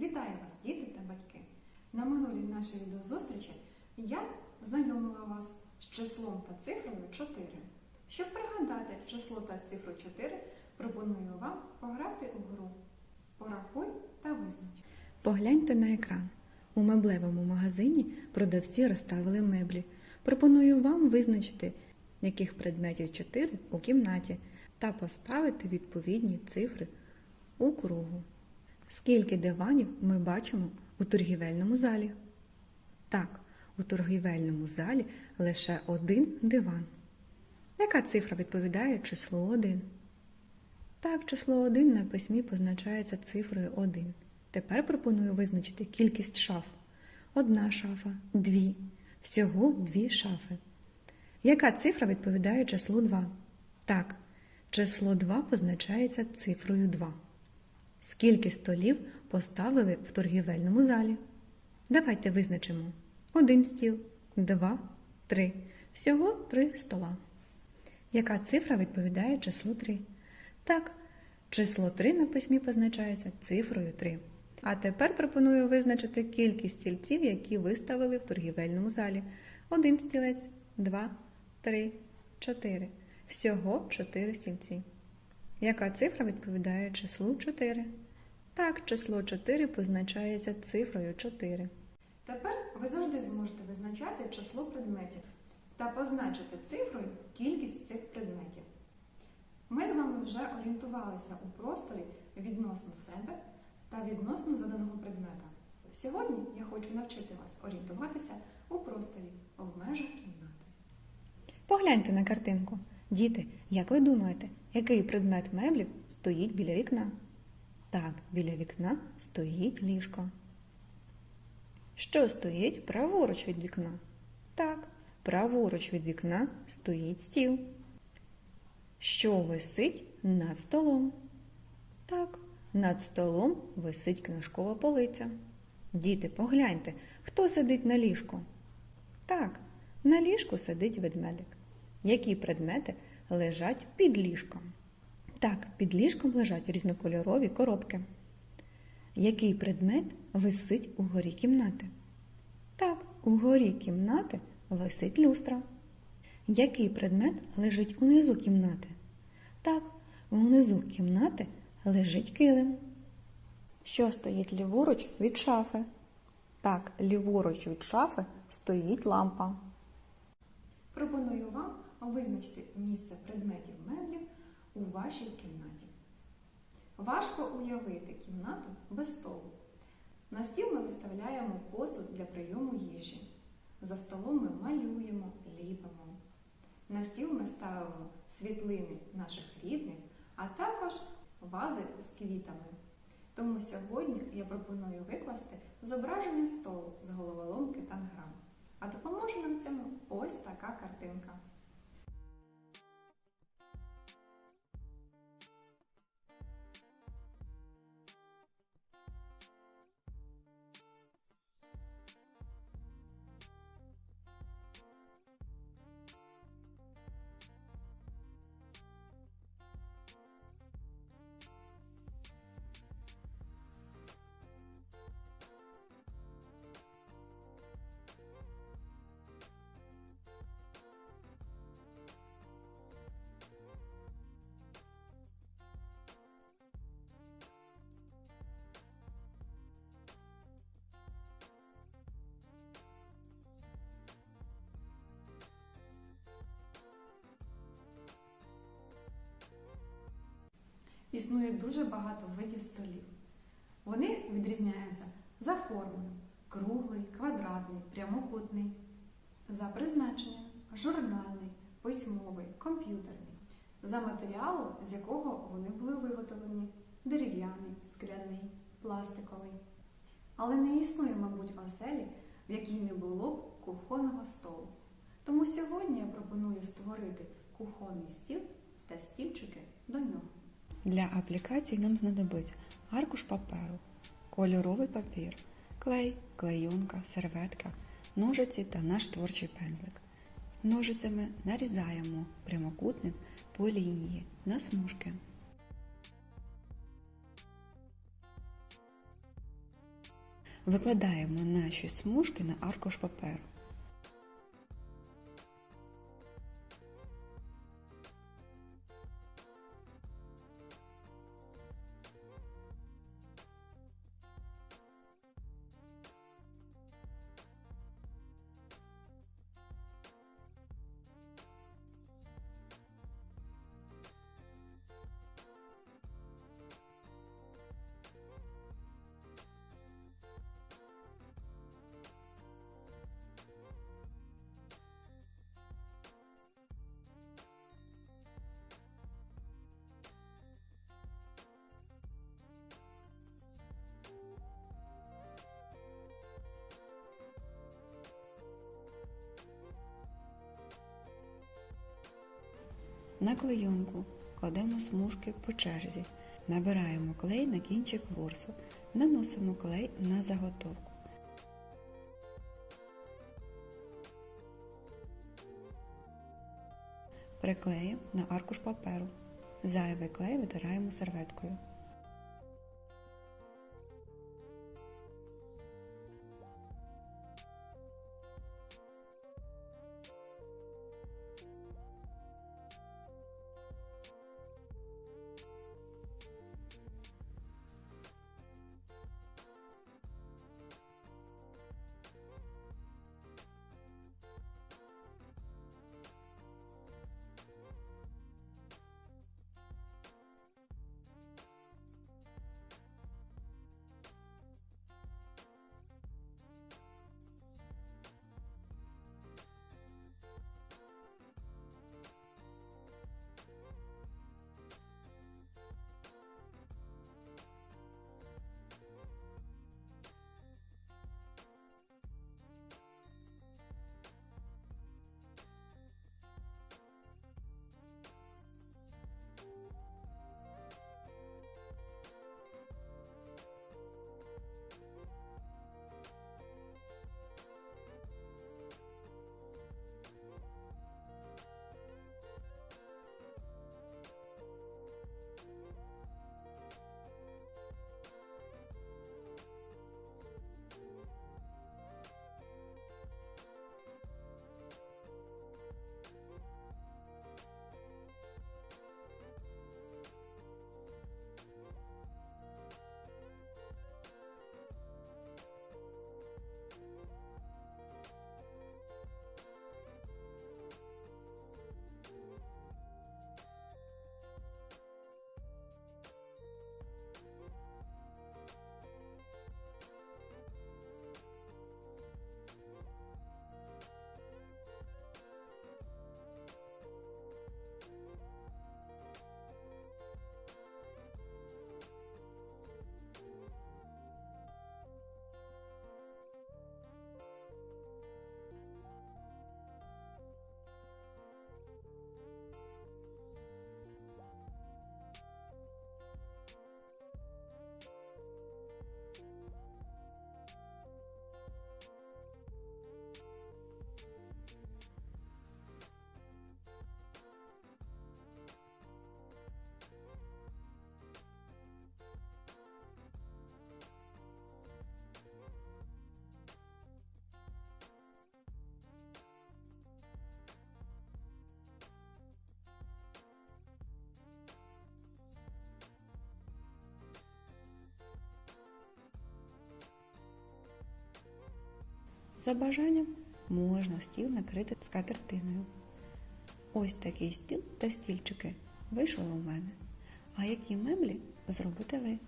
Вітаю вас, діти та батьки! На минулій нашій відеозустрічі я знайомила вас з числом та цифрою 4. Щоб пригадати число та цифру 4, пропоную вам пограти у гру. Порахуй та визнач. Погляньте на екран. У меблевому магазині продавці розставили меблі. Пропоную вам визначити, яких предметів 4 у кімнаті, та поставити відповідні цифри у кругу. Скільки диванів ми бачимо у торгівельному залі? Так, у торгівельному залі лише один диван. Яка цифра відповідає числу 1? Так, число 1 на письмі позначається цифрою 1. Тепер пропоную визначити кількість шаф. Одна шафа, дві. Всього дві шафи. Яка цифра відповідає числу 2? Так, число 2 позначається цифрою 2. Скільки столів поставили в торгівельному залі? Давайте визначимо. Один стіл, два, три. Всього три стола. Яка цифра відповідає числу 3? Так, число 3 на письмі позначається цифрою 3. А тепер пропоную визначити кількість стільців, які виставили в торгівельному залі. Один стілець, два, три, чотири. Всього 4 стільці. Яка цифра відповідає числу 4? Так, число 4 позначається цифрою 4. Тепер ви завжди зможете визначати число предметів та позначити цифрою кількість цих предметів. Ми з вами вже орієнтувалися у просторі відносно себе та відносно заданого предмета. Сьогодні я хочу навчити вас орієнтуватися у просторі в межах кімнати. Погляньте на картинку. Діти, як ви думаєте, який предмет меблів стоїть біля вікна? Так, біля вікна стоїть ліжко. Що стоїть праворуч від вікна? Так, праворуч від вікна стоїть стіл. Що висить над столом? Так, над столом висить книжкова полиця. Діти, погляньте, хто сидить на ліжку? Так, на ліжку сидить ведмедик. Які предмети лежать під ліжком? Так, під ліжком лежать різнокольорові коробки. Який предмет висить у горі кімнати? Так, у горі кімнати висить люстра. Який предмет лежить унизу кімнати? Так, внизу кімнати лежить килим. Що стоїть ліворуч від шафи? Так, ліворуч від шафи стоїть лампа. Пропоную вам визначити місце предметів меблів у вашій кімнаті. Важко уявити кімнату без столу. На стіл ми виставляємо посуд для прийому їжі. За столом ми малюємо, ліпимо. На стіл ми ставимо світлини наших рідних, а також вази з квітами. Тому сьогодні я пропоную викласти зображення столу з головоломки танграм. А допоможе нам цьому ось така картинка. Існує дуже багато видів столів. Вони відрізняються за формою круглий, квадратний, прямокутний, за призначенням журнальний, письмовий, комп'ютерний, за матеріалом, з якого вони були виготовлені дерев'яний, скляний, пластиковий. Але не існує, мабуть, оселі, в якій не було б кухонного столу. Тому сьогодні я пропоную створити кухонний стіл та стільчики до нього. Для аплікації нам знадобиться аркуш паперу, кольоровий папір, клей, клейонка, серветка, ножиці та наш творчий пензлик. Ножицями нарізаємо прямокутник по лінії на смужки. Викладаємо наші смужки на аркуш паперу. На клейонку кладемо смужки по черзі, набираємо клей на кінчик ворсу, наносимо клей на заготовку. Приклеїмо на аркуш паперу. Зайвий клей витираємо серветкою. За бажанням можна стіл накрити скатертиною. Ось такий стіл та стільчики вийшли у мене. А які меблі зробите ви?